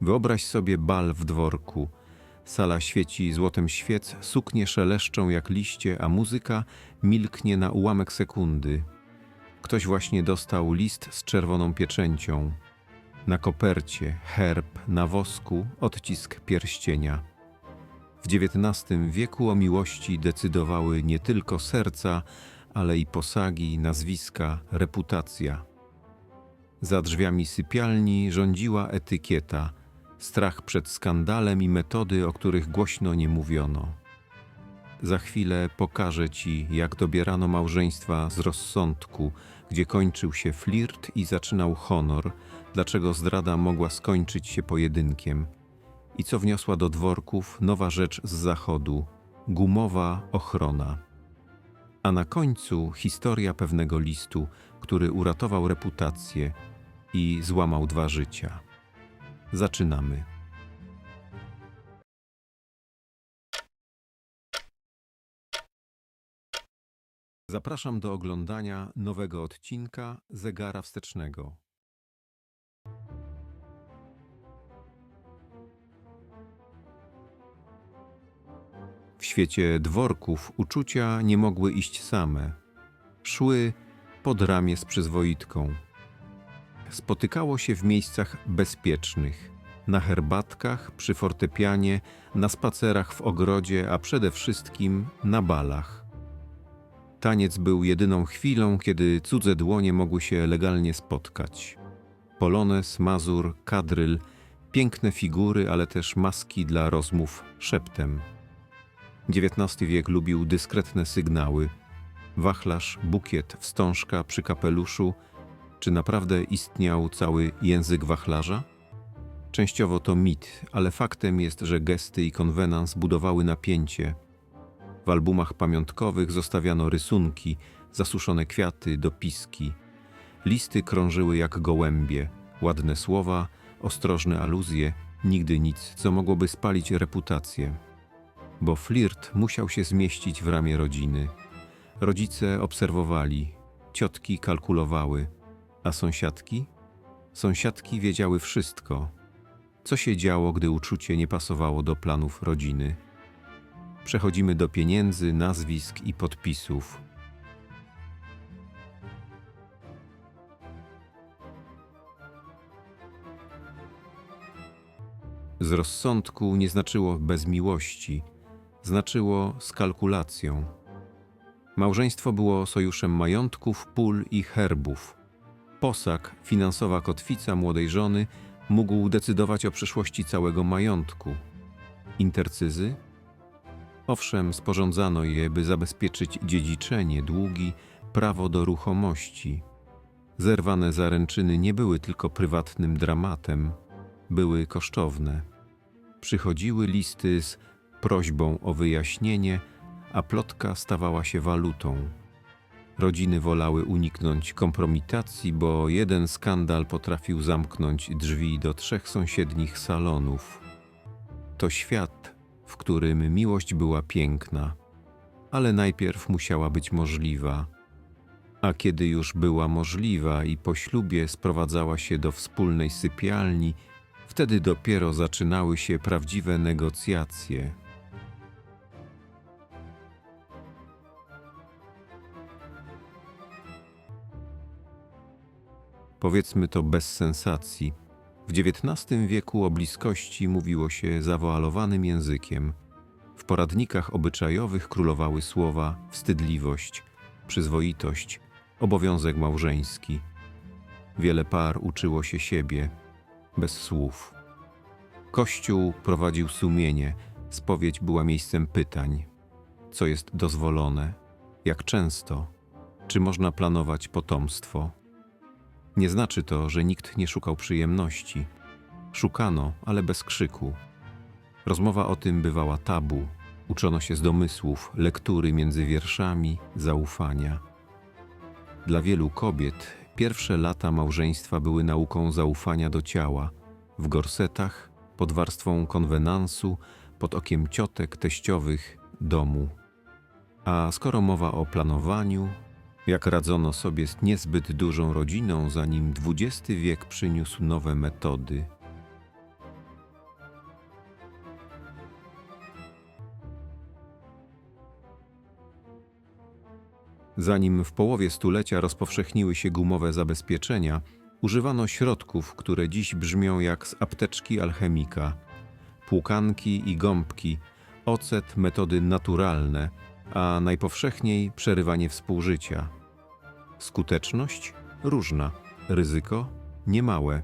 Wyobraź sobie bal w dworku. Sala świeci złotem świec, suknie szeleszczą jak liście, a muzyka milknie na ułamek sekundy. Ktoś właśnie dostał list z czerwoną pieczęcią. Na kopercie herb, na wosku odcisk pierścienia. W XIX wieku o miłości decydowały nie tylko serca, ale i posagi, nazwiska, reputacja. Za drzwiami sypialni rządziła etykieta, strach przed skandalem i metody, o których głośno nie mówiono. Za chwilę pokażę ci, jak dobierano małżeństwa z rozsądku, gdzie kończył się flirt i zaczynał honor, dlaczego zdrada mogła skończyć się pojedynkiem i co wniosła do dworków nowa rzecz z zachodu gumowa ochrona. A na końcu historia pewnego listu, który uratował reputację i złamał dwa życia. Zaczynamy. Zapraszam do oglądania nowego odcinka Zegara Wstecznego. W świecie dworków uczucia nie mogły iść same. Szły pod ramię z przyzwoitką. Spotykało się w miejscach bezpiecznych, na herbatkach, przy fortepianie, na spacerach w ogrodzie, a przede wszystkim na balach. Taniec był jedyną chwilą, kiedy cudze dłonie mogły się legalnie spotkać. Polones, mazur, kadryl, piękne figury, ale też maski dla rozmów szeptem. XIX wiek lubił dyskretne sygnały. Wachlarz, bukiet, wstążka przy kapeluszu. Czy naprawdę istniał cały język wachlarza? Częściowo to mit, ale faktem jest, że gesty i konwenans budowały napięcie. W albumach pamiątkowych zostawiano rysunki, zasuszone kwiaty, dopiski. Listy krążyły jak gołębie, ładne słowa, ostrożne aluzje, nigdy nic, co mogłoby spalić reputację bo flirt musiał się zmieścić w ramię rodziny. Rodzice obserwowali, ciotki kalkulowały, a sąsiadki? Sąsiadki wiedziały wszystko. Co się działo, gdy uczucie nie pasowało do planów rodziny? Przechodzimy do pieniędzy, nazwisk i podpisów. Z rozsądku nie znaczyło bez miłości, znaczyło z kalkulacją. Małżeństwo było sojuszem majątków, pól i herbów. Posag, finansowa kotwica młodej żony, mógł decydować o przyszłości całego majątku. Intercyzy? Owszem, sporządzano je, by zabezpieczyć dziedziczenie, długi, prawo do ruchomości. Zerwane zaręczyny nie były tylko prywatnym dramatem, były kosztowne. Przychodziły listy z prośbą o wyjaśnienie, a plotka stawała się walutą. Rodziny wolały uniknąć kompromitacji, bo jeden skandal potrafił zamknąć drzwi do trzech sąsiednich salonów. To świat, w którym miłość była piękna, ale najpierw musiała być możliwa. A kiedy już była możliwa i po ślubie sprowadzała się do wspólnej sypialni, wtedy dopiero zaczynały się prawdziwe negocjacje. Powiedzmy to bez sensacji. W XIX wieku o bliskości mówiło się zawoalowanym językiem. W poradnikach obyczajowych królowały słowa wstydliwość, przyzwoitość, obowiązek małżeński. Wiele par uczyło się siebie, bez słów. Kościół prowadził sumienie, spowiedź była miejscem pytań. Co jest dozwolone? Jak często? Czy można planować potomstwo? Nie znaczy to, że nikt nie szukał przyjemności. Szukano, ale bez krzyku. Rozmowa o tym bywała tabu. Uczono się z domysłów, lektury między wierszami, zaufania. Dla wielu kobiet pierwsze lata małżeństwa były nauką zaufania do ciała, w gorsetach, pod warstwą konwenansu, pod okiem ciotek, teściowych, domu. A skoro mowa o planowaniu, jak radzono sobie z niezbyt dużą rodziną, zanim XX wiek przyniósł nowe metody. Zanim w połowie stulecia rozpowszechniły się gumowe zabezpieczenia, używano środków, które dziś brzmią jak z apteczki alchemika: płukanki i gąbki, ocet, metody naturalne, a najpowszechniej przerywanie współżycia. Skuteczność różna, ryzyko niemałe.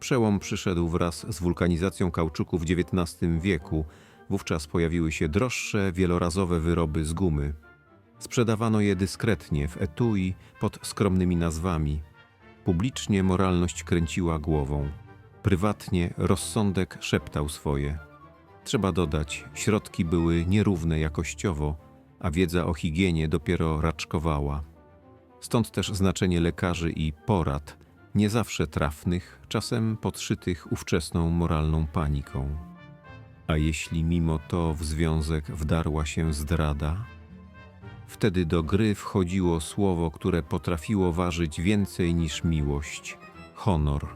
Przełom przyszedł wraz z wulkanizacją kauczuku w XIX wieku. Wówczas pojawiły się droższe, wielorazowe wyroby z gumy. Sprzedawano je dyskretnie w etui pod skromnymi nazwami. Publicznie moralność kręciła głową. Prywatnie rozsądek szeptał swoje. Trzeba dodać, środki były nierówne jakościowo, a wiedza o higienie dopiero raczkowała. Stąd też znaczenie lekarzy i porad, nie zawsze trafnych, czasem podszytych ówczesną moralną paniką. A jeśli mimo to w związek wdarła się zdrada? Wtedy do gry wchodziło słowo, które potrafiło ważyć więcej niż miłość honor.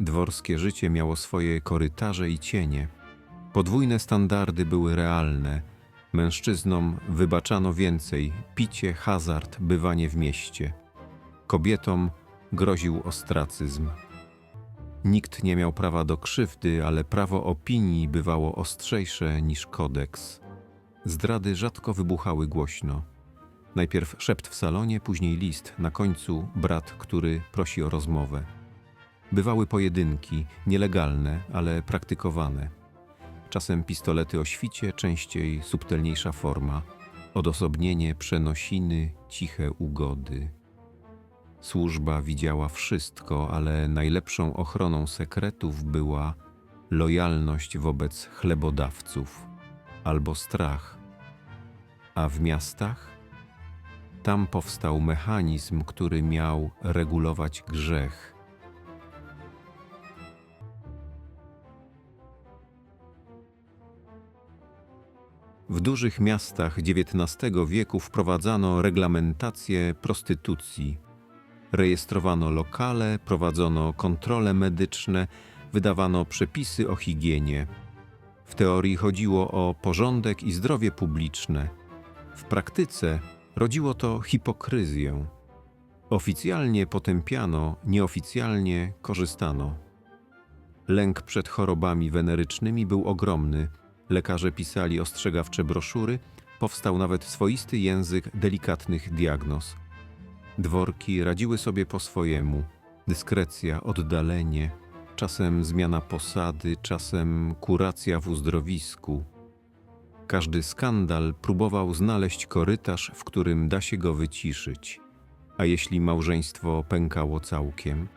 Dworskie życie miało swoje korytarze i cienie. Podwójne standardy były realne. Mężczyznom wybaczano więcej picie, hazard, bywanie w mieście. Kobietom groził ostracyzm. Nikt nie miał prawa do krzywdy, ale prawo opinii bywało ostrzejsze niż kodeks. Zdrady rzadko wybuchały głośno. Najpierw szept w salonie, później list, na końcu brat, który prosi o rozmowę. Bywały pojedynki, nielegalne, ale praktykowane. Czasem pistolety o świcie, częściej subtelniejsza forma, odosobnienie, przenosiny, ciche ugody. Służba widziała wszystko, ale najlepszą ochroną sekretów była lojalność wobec chlebodawców albo strach. A w miastach? Tam powstał mechanizm, który miał regulować grzech. W dużych miastach XIX wieku wprowadzano reglamentację prostytucji. Rejestrowano lokale, prowadzono kontrole medyczne, wydawano przepisy o higienie. W teorii chodziło o porządek i zdrowie publiczne. W praktyce rodziło to hipokryzję. Oficjalnie potępiano, nieoficjalnie korzystano. Lęk przed chorobami wenerycznymi był ogromny. Lekarze pisali ostrzegawcze broszury, powstał nawet swoisty język delikatnych diagnoz. Dworki radziły sobie po swojemu. Dyskrecja, oddalenie, czasem zmiana posady, czasem kuracja w uzdrowisku. Każdy skandal próbował znaleźć korytarz, w którym da się go wyciszyć. A jeśli małżeństwo pękało całkiem,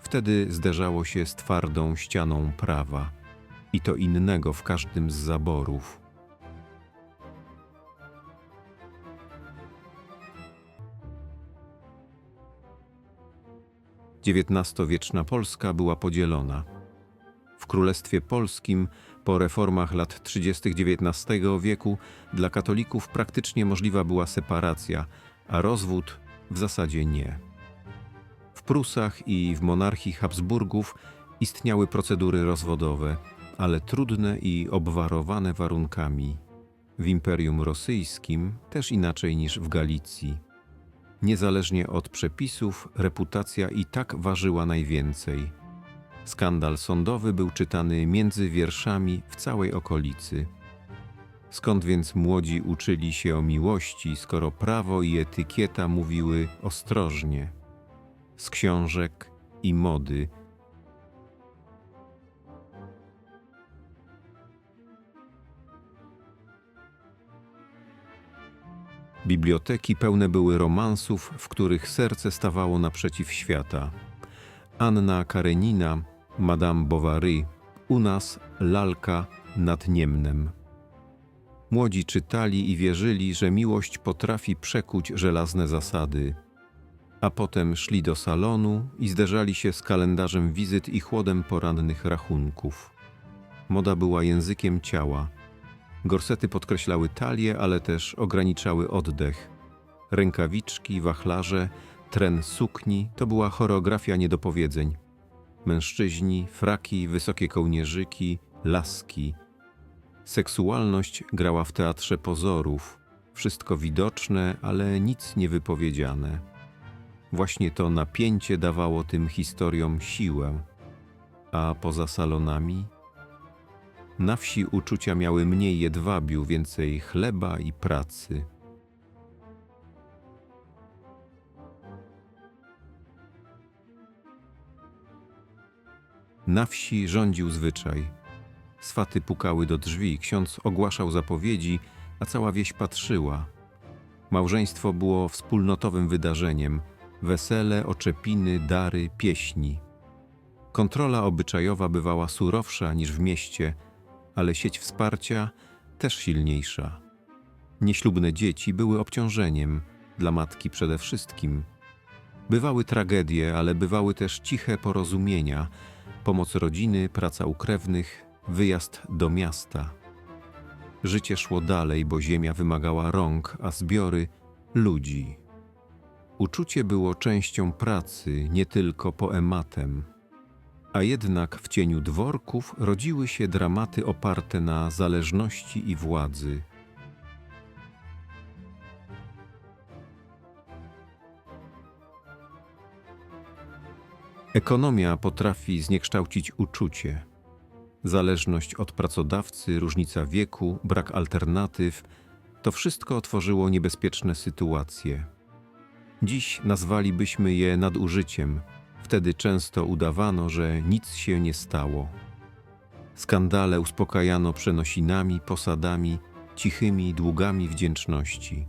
wtedy zderzało się z twardą ścianą prawa i to innego w każdym z zaborów. XIX-wieczna Polska była podzielona. W Królestwie Polskim po reformach lat 30. XIX wieku dla katolików praktycznie możliwa była separacja, a rozwód w zasadzie nie. W Prusach i w monarchii Habsburgów istniały procedury rozwodowe, ale trudne i obwarowane warunkami. W Imperium Rosyjskim też inaczej niż w Galicji. Niezależnie od przepisów, reputacja i tak ważyła najwięcej. Skandal sądowy był czytany między wierszami w całej okolicy. Skąd więc młodzi uczyli się o miłości, skoro prawo i etykieta mówiły ostrożnie? Z książek i mody. Biblioteki pełne były romansów, w których serce stawało naprzeciw świata. Anna Karenina, Madame Bovary, u nas lalka nad Niemnem. Młodzi czytali i wierzyli, że miłość potrafi przekuć żelazne zasady. A potem szli do salonu i zderzali się z kalendarzem wizyt i chłodem porannych rachunków. Moda była językiem ciała. Gorsety podkreślały talię, ale też ograniczały oddech. Rękawiczki, wachlarze, tren sukni to była choreografia niedopowiedzeń. Mężczyźni, fraki, wysokie kołnierzyki, laski. Seksualność grała w teatrze pozorów. Wszystko widoczne, ale nic nie wypowiedziane. Właśnie to napięcie dawało tym historiom siłę. A poza salonami? Na wsi uczucia miały mniej jedwabiu, więcej chleba i pracy. Na wsi rządził zwyczaj. Swaty pukały do drzwi, ksiądz ogłaszał zapowiedzi, a cała wieś patrzyła. Małżeństwo było wspólnotowym wydarzeniem wesele, oczepiny, dary, pieśni. Kontrola obyczajowa bywała surowsza niż w mieście, ale sieć wsparcia też silniejsza. Nieślubne dzieci były obciążeniem, dla matki przede wszystkim. Bywały tragedie, ale bywały też ciche porozumienia, pomoc rodziny, praca u krewnych, wyjazd do miasta. Życie szło dalej, bo ziemia wymagała rąk, a zbiory ludzi. Uczucie było częścią pracy, nie tylko poematem. A jednak w cieniu dworków rodziły się dramaty oparte na zależności i władzy. Ekonomia potrafi zniekształcić uczucie. Zależność od pracodawcy, różnica wieku, brak alternatyw to wszystko tworzyło niebezpieczne sytuacje. Dziś nazwalibyśmy je nadużyciem. Wtedy często udawano, że nic się nie stało. Skandale uspokajano przenosinami, posadami, cichymi długami wdzięczności.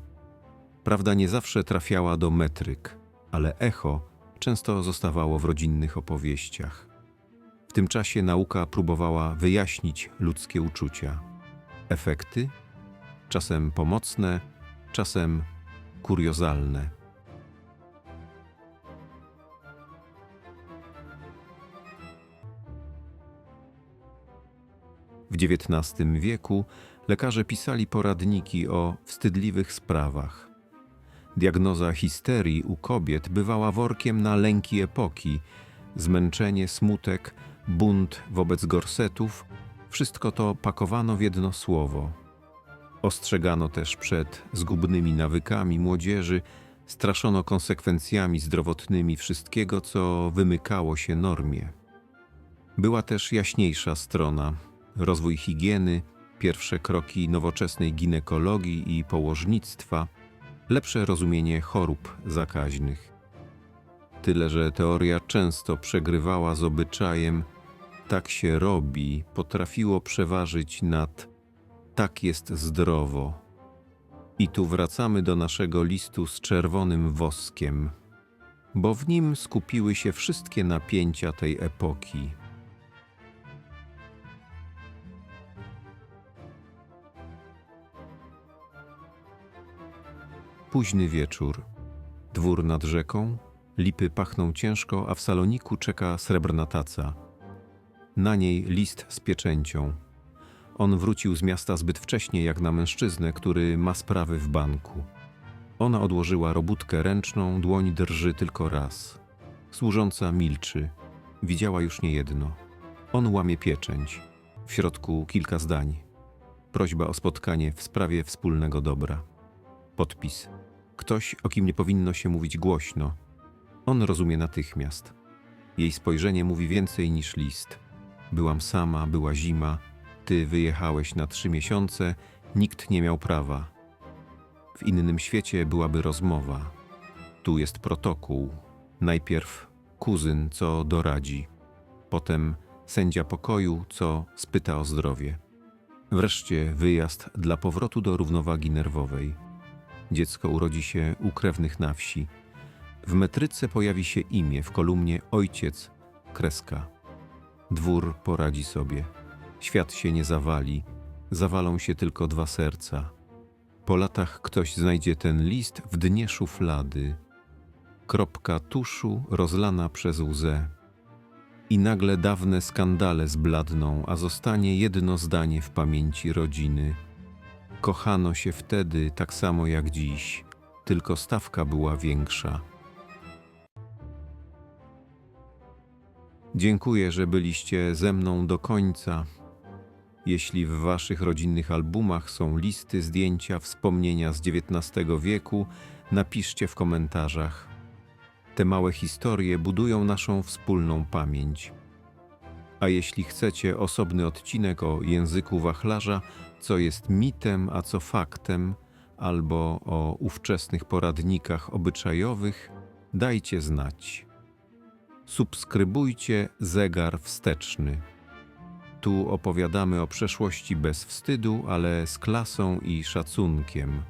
Prawda nie zawsze trafiała do metryk, ale echo często zostawało w rodzinnych opowieściach. W tym czasie nauka próbowała wyjaśnić ludzkie uczucia. Efekty? Czasem pomocne, czasem kuriozalne. W XIX wieku lekarze pisali poradniki o wstydliwych sprawach. Diagnoza histerii u kobiet bywała workiem na lęki epoki, zmęczenie, smutek, bunt wobec gorsetów wszystko to pakowano w jedno słowo. Ostrzegano też przed zgubnymi nawykami młodzieży, straszono konsekwencjami zdrowotnymi wszystkiego, co wymykało się normie. Była też jaśniejsza strona rozwój higieny, pierwsze kroki nowoczesnej ginekologii i położnictwa, lepsze rozumienie chorób zakaźnych. Tyle, że teoria często przegrywała z obyczajem, tak się robi, potrafiło przeważyć nad tak jest zdrowo. I tu wracamy do naszego listu z czerwonym woskiem, bo w nim skupiły się wszystkie napięcia tej epoki. Późny wieczór. Dwór nad rzeką, lipy pachną ciężko, a w saloniku czeka srebrna taca. Na niej list z pieczęcią. On wrócił z miasta zbyt wcześnie, jak na mężczyznę, który ma sprawy w banku. Ona odłożyła robótkę ręczną, dłoń drży tylko raz. Służąca milczy. Widziała już niejedno. On łamie pieczęć. W środku kilka zdań. Prośba o spotkanie w sprawie wspólnego dobra. Podpis. Ktoś, o kim nie powinno się mówić głośno. On rozumie natychmiast. Jej spojrzenie mówi więcej niż list. Byłam sama, była zima, ty wyjechałeś na trzy miesiące, nikt nie miał prawa. W innym świecie byłaby rozmowa. Tu jest protokół. Najpierw kuzyn, co doradzi, potem sędzia pokoju, co spyta o zdrowie. Wreszcie wyjazd dla powrotu do równowagi nerwowej. Dziecko urodzi się u krewnych na wsi. W metryce pojawi się imię, w kolumnie ojciec, kreska. Dwór poradzi sobie. Świat się nie zawali, zawalą się tylko dwa serca. Po latach ktoś znajdzie ten list w dnie szuflady. Kropka tuszu rozlana przez łzę. I nagle dawne skandale zbladną, a zostanie jedno zdanie w pamięci rodziny. Kochano się wtedy tak samo jak dziś, tylko stawka była większa. Dziękuję, że byliście ze mną do końca. Jeśli w waszych rodzinnych albumach są listy, zdjęcia, wspomnienia z XIX wieku, napiszcie w komentarzach. Te małe historie budują naszą wspólną pamięć. A jeśli chcecie osobny odcinek o języku wachlarza, co jest mitem, a co faktem, albo o ówczesnych poradnikach obyczajowych, dajcie znać. Subskrybujcie zegar wsteczny. Tu opowiadamy o przeszłości bez wstydu, ale z klasą i szacunkiem.